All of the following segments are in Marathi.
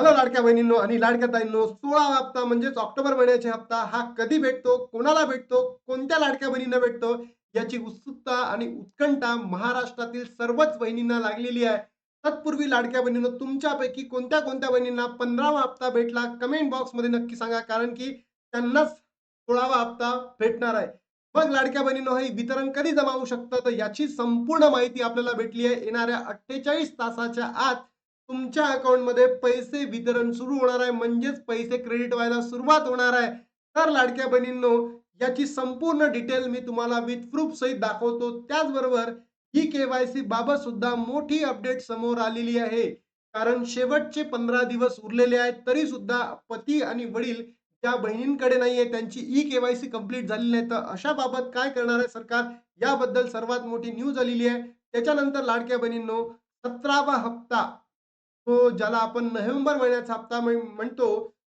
हॅलो लाडक्या बहिणींनो आणि लाडक्या ताईंनो सोळावा हप्ता म्हणजेच ऑक्टोबर महिन्याचे हप्ता हा कधी भेटतो कोणाला भेटतो कोणत्या लाडक्या बहिणींना भेटतो याची उत्सुकता आणि उत्कंठा महाराष्ट्रातील सर्वच बहिणींना लागलेली आहे. तत्पूर्वी लाडक्या बहिणींनो तुमच्यापैकी कोणत्या कोणत्या बहिणींना पंधरावा हप्ता भेटला कमेंट बॉक्समध्ये नक्की सांगा कारण की त्यांनाच सोळावा हप्ता भेटणार आहे. मग लाडक्या बहिणींनो हे वितरण कधी जमा होऊ शकतं? तर याची संपूर्ण माहिती आपल्याला भेटली आहे येणाऱ्या अठ्ठेचाळीस तासाच्या आत. तुमच्या अकाउंटमध्ये पैसे वितरण सुरू होणार आहे म्हणजेच पैसे क्रेडिट व्हायला सुरुवात होणार आहे. तर लाडक्या बहिणींनो याची संपूर्ण डिटेल मी तुम्हाला विथ प्रूफ सहित दाखवतो. त्याचबरोबर ही केवायसी बाबत सुद्धा मोठी अपडेट समोर आलेली आहे. कारण शेवटचे पंधरा दिवस उरलेले आहेत तरी सुद्धा पती आणि वडील ज्या बहिणींकडे नाहीये त्यांची ई केवायसी कंप्लीट झालेली नाही. तर अशा बाबत काय करणार आहे सरकार? याबद्दल सर्वात मोठी न्यूज आलेली आहे. त्याच्यानंतर लाडक्या बहिणींनो सतरावा हप्ता तो ज्याला आपण नोव्हेंबर महिन्याचा हप्ता म्हणतो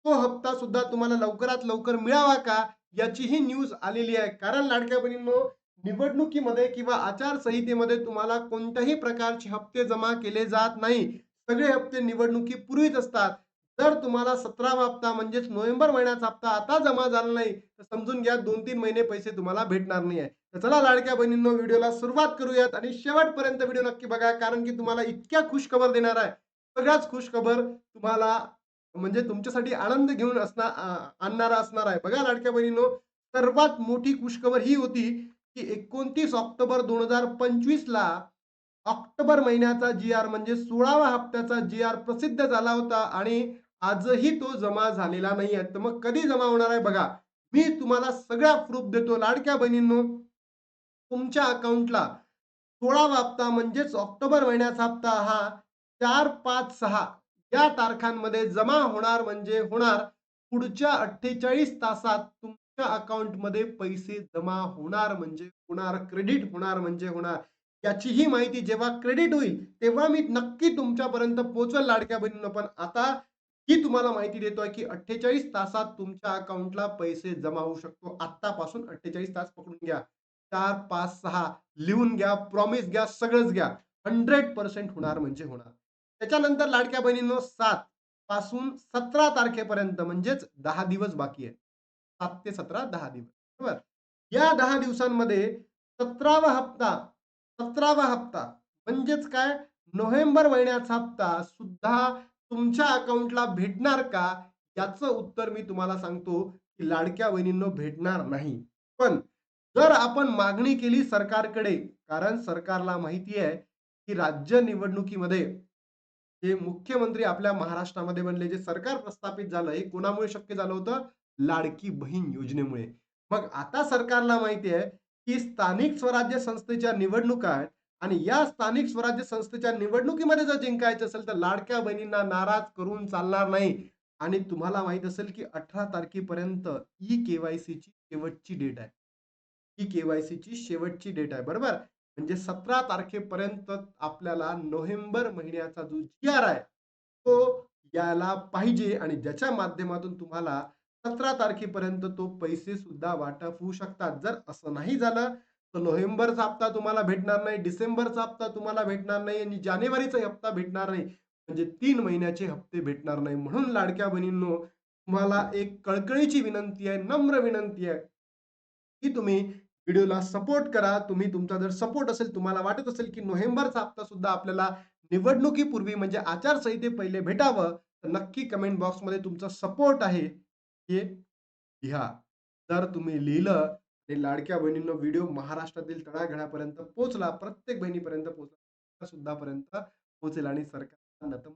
तो हप्ता सुद्धा तुम्हाला लवकरात लवकर मिळावा का याचीही न्यूज आलेली आहे. कारण लाडक्या बहिणींनो निवडणुकीमध्ये किंवा आचारसंहितेमध्ये तुम्हाला कोणत्याही प्रकारचे हप्ते जमा केले जात नाही. सगळे हप्ते निवडणुकीपूर्वीच असतात. जर तुम्हाला सतरावा हप्ता म्हणजेच नोव्हेंबर महिन्याचा हप्ता आता जमा झाला नाही तर समजून घ्या दोन तीन महिने पैसे तुम्हाला भेटणार नाही आहे तर चला लाडक्या बहिणींनो व्हिडिओला सुरुवात करूयात आणि शेवटपर्यंत व्हिडिओ नक्की बघा कारण की तुम्हाला इतक्या खुश खबर देणार आहे. सगळ्याच खुशखबर तुम्हाला म्हणजे तुमच्यासाठी आनंद घेऊन असणार आणणारा असणार आहे. बघा लाडक्या बहिणींनो सर्वात मोठी खुशखबर ही होती की एकोणतीस ऑक्टोबर दोन हजार पंचवीस ला ऑक्टोबर महिन्याचा जी आर म्हणजे सोळावा हप्त्याचा जी आर प्रसिद्ध झाला होता आणि आजही तो जमा झालेला नाही आहे. तर मग कधी जमा होणार आहे बघा. मी तुम्हाला सगळ्या प्रूफ देतो लाडक्या बहिणींनो तुमच्या अकाउंटला सोळावा हप्ता म्हणजेच ऑक्टोबर महिन्याचा हप्ता हा चार पाच सहा या तारखांमध्ये जमा होणार म्हणजे होणार पुढच्या अठ्ठेचाळीस तासात तुमच्या अकाउंटमध्ये पैसे जमा होणार म्हणजे होणार क्रेडिट होणार म्हणजे होणार. याचीही माहिती जेव्हा क्रेडिट होईल तेव्हा मी नक्की तुमच्यापर्यंत पोहोचल लाडक्या बहिणीनं. पण आता ही तुम्हाला माहिती देतोय की अठ्ठेचाळीस तासात तुमच्या अकाउंटला पैसे जमा होऊ शकतो. आत्तापासून अठ्ठेचाळीस तास पकडून घ्या. चार पाच सहा लिहून घ्या प्रॉमिस घ्या सगळंच घ्या. हंड्रेड पर्सेंट होणार म्हणजे होणार. त्याच्यानंतर लाडक्या बहिणींनो सात पासून सतरा तारखेपर्यंत म्हणजेच दहा दिवस बाकी आहे सात ते सतरा दहा दिवस. बरोबर? या दहा दिवसांमध्ये सतरावा हप्ता सतरावा हप्ता म्हणजेच काय? नोव्हेंबर महिन्याचा हप्ता सुद्धा तुमच्या अकाउंटला भेटणार का? याचं उत्तर मी तुम्हाला सांगतो की लाडक्या बहिणींनो भेटणार नाही. पण जर आपण मागणी केली सरकारकडे कारण सरकारला माहिती आहे की राज्य निवडणुकीमध्ये हे मुख्यमंत्री आपल्या महाराष्ट्रामध्ये बनले. जे सरकार प्रस्थापित झालं हे कोणामुळे शक्य झालं होतं? लाडकी बहीण योजनेमुळे. मग आता सरकारला माहिती आहे की स्थानिक स्वराज्य संस्थेच्या निवडणुका आहेत आणि या स्थानिक स्वराज्य संस्थेच्या निवडणुकीमध्ये जर जिंकायचं असेल तर लाडक्या बहिणींना नाराज करून चालणार नाही. आणि तुम्हाला माहीत असेल की अठरा तारखेपर्यंत ई केवायसीची शेवटची डेट आहे. ई केवायसीची शेवटची डेट आहे. बरोबर? म्हणजे सतरा तारखेपर्यंत आपल्याला नोव्हेंबर महिन्याचा जो जी आर आहे तो यायला पाहिजे आणि ज्याच्या माध्यमातून तुम्हाला सतरा तारखेपर्यंत तो पैसे सुद्धा वाटप होऊ शकतात. जर असं नाही झालं तर नोव्हेंबरचा हप्ता तुम्हाला भेटणार नाही डिसेंबरचा हप्ता तुम्हाला भेटणार नाही आणि जानेवारीचा हप्ता भेटणार नाही. म्हणजे तीन महिन्याचे हप्ते भेटणार नाही. म्हणून लाडक्या बहिणींनो तुम्हाला एक कळकळीची विनंती आहे नम्र विनंती आहे की तुम्ही व्हिडिओला सपोर्ट करा. तुम्ही तुमचा जर सपोर्ट असेल तुम्हाला वाटत असेल की नोव्हेंबरचा हप्ता सुद्धा आपल्याला निवडणुकीपूर्वी म्हणजे आचारसंहिते पहिले भेटावं तर नक्की कमेंट बॉक्समध्ये तुमचा सपोर्ट आहे. हे लिहा. जर तुम्ही लिहिलं आणि लाडक्या बहिणींनो व्हिडिओ महाराष्ट्रातील तळागळापर्यंत पोहोचला प्रत्येक बहिणीपर्यंत पोहोचला सुद्धा पर्यंत पोहोचेल आणि सरकार नतम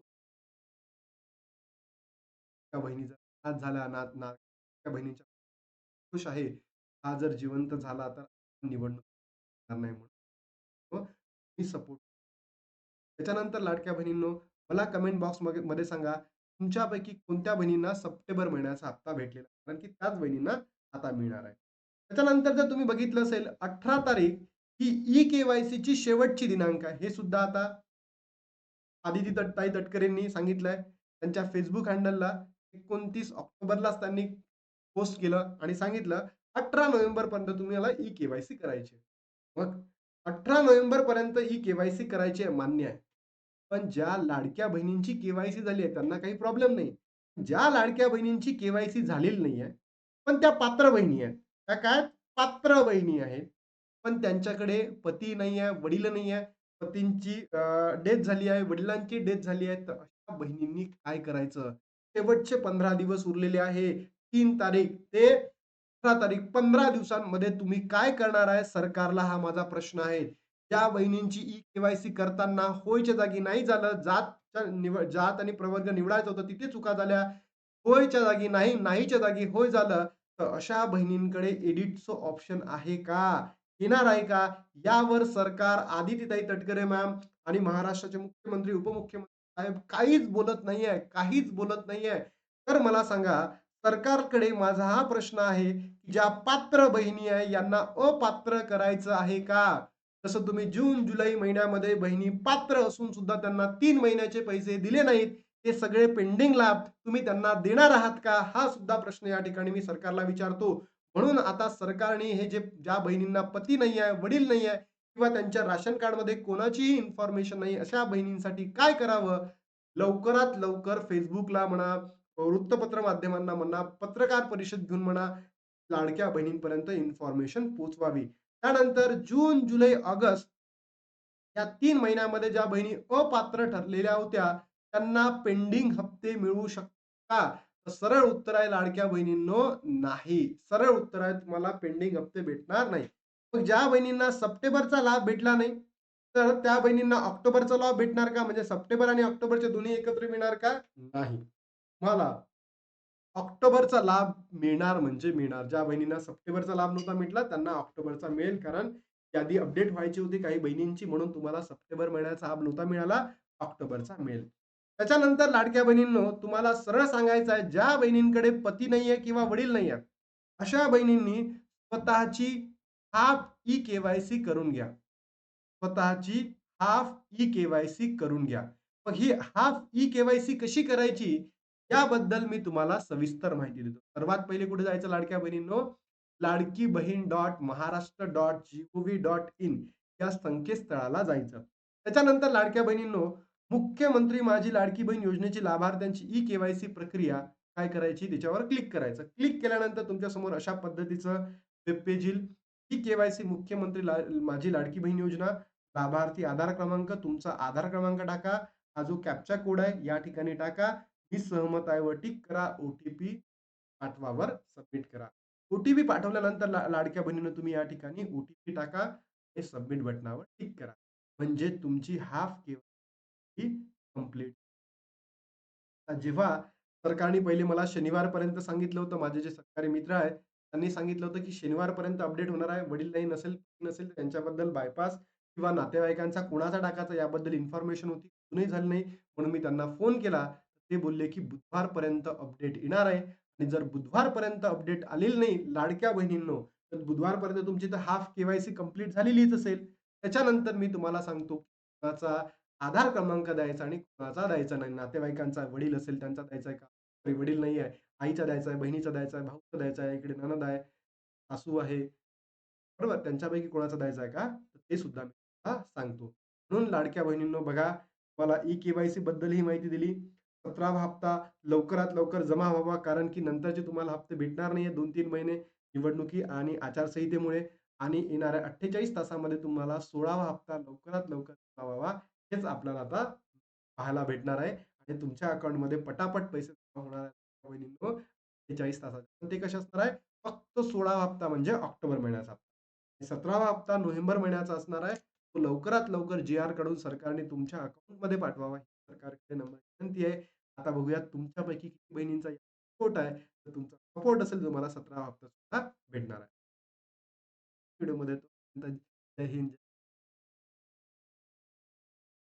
बहिणीचा झाला ना त्या बहिणीच्या खुश आहे. हा जर जिवंत झाला तर निवडणूक होणार नाही म्हणून. हो, मी सपोर्ट त्याच्यानंतर लाडक्या बहिणींनो मला कमेंट बॉक्समध्ये सांगा तुमच्यापैकी कोणत्या बहिणींना सप्टेंबर महिन्याचा हप्ता भेटलेला? आहे? कारण की त्याच बहिणींना आता मिळणार आहे. त्याच्यानंतर जर तुम्ही बघितलं असेल अठरा तारीख ही ई केवायसी ची शेवटची दिनांक आहे. हे सुद्धा आता आदिती तटताई तटकरेंनी सांगितलंय. त्यांच्या फेसबुक हँडलला एकोणतीस ऑक्टोबरलाच त्यांनी पोस्ट केलं आणि सांगितलं अठरा नोव्हेंबर पर्यंत तुम्हाला ई केवायसी करायची मग अठरा नोव्हेंबर पर्यंत ई केवायसी करायची आहे मान्य आहे पण ज्या लाडक्या बहिणींची केवायसी झाली आहे त्यांना काही प्रॉब्लेम नाही. ज्या लाडक्या बहिणींची केवायसी झालेली नाही आहे पण त्या पात्र बहिणी आहेत. त्या काय? पात्र बहिणी आहेत. पण त्यांच्याकडे पती नाहीये, वडील नाहीये. पतींची डेथ झाली आहे, वडिलांची डेथ झाली आहे. तर अशा बहिणींनी काय करायचं? शेवटचे 15 दिवस उरलेले आहे. तीन तारीख ते तारीख 15 दिवसांमध्ये तुम्ही काय करणार आहे? सरकारला हा माझा प्रश्न आहे. ज्या बहिणींची ई केवायसी करताना होयच्या जागी नाही झालं, जात निवड जात आणि प्रवर्ग निवडायचं होतं तिथे चुका झाल्या. होयच्या जागी नाही, नाहीच्या जागी होय झालं. तर अशा बहिणींकडे एडिटचं ऑप्शन आहे का? येणार आहे का? यावर सरकार, आदितीताई तटकरे मॅम आणि महाराष्ट्राचे मुख्यमंत्री, उपमुख्यमंत्री साहेब काहीच बोलत नाहीये, काहीच बोलत नाहीये. तर मला सांगा, सरकारकडे माझा हा प्रश्न आहे, की ज्या पात्र बहिणी आहे यांना अपात्र करायचं आहे का? जसं तुम्ही जून, जुलै महिन्यामध्ये बहिणी पात्र असून सुद्धा त्यांना तीन महिन्याचे पैसे दिले नाहीत. ते सगळे पेंडिंग लाभ तुम्ही त्यांना देणार आहात का? हा सुद्धा प्रश्न या ठिकाणी मी सरकारला विचारतो. म्हणून आता सरकारने हे जे ज्या बहिणींना पती नाही आहे, वडील नाही आहे किंवा त्यांच्या राशन कार्डमध्ये कोणाचीही इन्फॉर्मेशन नाही, अशा बहिणींसाठी काय करावं? लवकरात लवकर फेसबुकला म्हणा, वृत्तपत्र माध्यमांना म्हणा, पत्रकार परिषद घेऊन म्हणा, लाडक्या बहिणींपर्यंत इन्फॉर्मेशन पोहोचवावी. त्यानंतर जून, जुलै, ऑगस्ट या तीन महिन्यामध्ये ज्या बहिणी अपात्र ठरलेल्या होत्या, त्यांना पेंडिंग हप्ते मिळू शकता सरळ उत्तर आहे लाडक्या बहिणींनो, नाही. सरळ उत्तर आहे तुम्हाला पेंडिंग हप्ते भेटणार नाही. मग ज्या बहिणींना सप्टेंबरचा लाभ भेटला नाही, तर त्या बहिणींना ऑक्टोबरचा लाभ भेटणार का? म्हणजे सप्टेंबर आणि ऑक्टोबरचे दोन्ही एकत्र मिळणार का? नाही. तुम्हाला ऑक्टोबरचा लाभ मिळणार म्हणजे मिळणार. ज्या बहिणींना सप्टेंबरचा लाभ नव्हता मिळला त्यांना ऑक्टोबरचा मिळेल. कारण यादी अपडेट व्हायची होती काही बहिणींची, म्हणून तुम्हाला सप्टेंबर महिन्याचा लाभ नव्हता मिळाला, ऑक्टोबरचा मिळेल. त्याच्यानंतर लाडक्या बहिणींनो, तुम्हाला सरळ सांगायचं आहे, ज्या बहिणींकडे पती नाहीये किंवा वडील नाही आहेत, अशा बहिणींनी स्वतःची हाफ ई-के-वाय-सी करून घ्या. स्वतःची हाफ ई-के-वाय-सी करून घ्या. मग ही हाफ ई-के-वाय-सी कशी करायची? याबद्दल मी तुम्हाला सविस्तर माहिती देतो. सर्वात पहिले कुठे जायचं लाडक्या बहिणींनो? Ladki Bahin dot Maharashtra dot G O V dot in या संकेतस्थळाला जायचं. त्याच्यानंतर लाडक्या बहिणींनो, मुख्यमंत्री माझी लाडकी बहीण योजनेची लाभार्थ्यांची ई केवायसी प्रक्रिया काय करायची? त्याच्यावर क्लिक करायचं. क्लिक केल्यानंतर तुमच्यासमोर अशा पद्धतीचं वेब पेज येईल. ई केवायसी मुख्यमंत्री ला माझी लाडकी बहीण योजना, लाभार्थी आधार क्रमांक, तुमचा आधार क्रमांक टाका. हा जो कॅप्चा कोड आहे या ठिकाणी टाका. मी सहमत आहे वर टिक करा. ओटीपी पाठवावर सबमिट करा. ओटीपी पाठवल्यानंतर ला लाडक्या बहिणीनं तुम्ही या ठिकाणी ओटीपी टाका आणि सबमिट बटनावर टिक करा. म्हणजे तुमची हाफ के-वाय-सी कंप्लीट. जेव्हा सरकारने पहिले मला शनिवारपर्यंत सांगितलं होतं, माझे जे सरकारी मित्र आहेत, त्यांनी सांगितलं होतं, की शनिवारपर्यंत अपडेट होणार आहे. वडील नाही नसेल नसेल त्यांच्याबद्दल बायपास किंवा नातेवाईकांचा कुणाचा टाकायचा याबद्दल इन्फॉर्मेशन होती. अजूनही झाली नाही. म्हणून मी त्यांना फोन केला. ते बोलले, की बुधवारपर्यंत अपडेट येणार आहे आणि जर बुधवारपर्यंत अपडेट आलेली नाही, लाडक्या बहिणींनो, तर बुधवारपर्यंत तुमची तर हाफ के-वाय-सी कंप्लीट झालेलीच असेल. त्याच्यानंतर मी तुम्हाला सांगतो, कुणाचा आधार क्रमांक द्यायचा आणि कुणाचा द्यायचा नाही. नातेवाईकांचा वडील असेल त्यांचा द्यायचा आहे का? वडील नाही आहे, आईचा द्यायचा आहे, बहिणीचा द्यायचा आहे, भाऊचा द्यायचा आहे, इकडे ननद आहे, सासू आहे, बरोबर? त्यांच्यापैकी कोणाचा द्यायचा आहे का? तर ते सुद्धा मी सांगतो. म्हणून लाडक्या बहिणींनो, बघा मला ई-के-वाय-सी बद्दल ही माहिती दिली. 17वा हप्ता लवकरात लवकर जमा व्हावा, कारण की नंतरचे तुम्हाला हप्ते भेटणार नाहीये 2-3 महिने निवडणुकी आणि आचारसंहितेमुळे आणि येणाऱ्या 48 तासामध्ये तुम्हाला 16वा हप्ता लवकरात लवकर जमा व्हावा, हेच आपल्याला आता पाहायला भेटणार आहे आणि तुमच्या अकाउंटमध्ये पटापट पैसे जमा होणार आहेत बहिणींनो 48 तासात. ते कसे असणार आहे? फक्त 16वा हप्ता म्हणजे ऑक्टोबर महिन्याचा हप्ता. 17वा हप्ता नोव्हेंबर महिन्याचा असणार आहे. तो लवकरात लवकर जी-आरकडून सरकारने तुमच्या अकाउंटमध्ये पाठवावा, ही सरकारकडे नम्र विनंती आहे. आता बघूयात तुमच्यापैकी किती बहिणींचा सपोर्ट आहे. तर तुमचा सपोर्ट असेल तुम्हाला 17वा हप्ता सुद्धा भेटणार आहे. व्हिडिओमध्ये जय हिंद.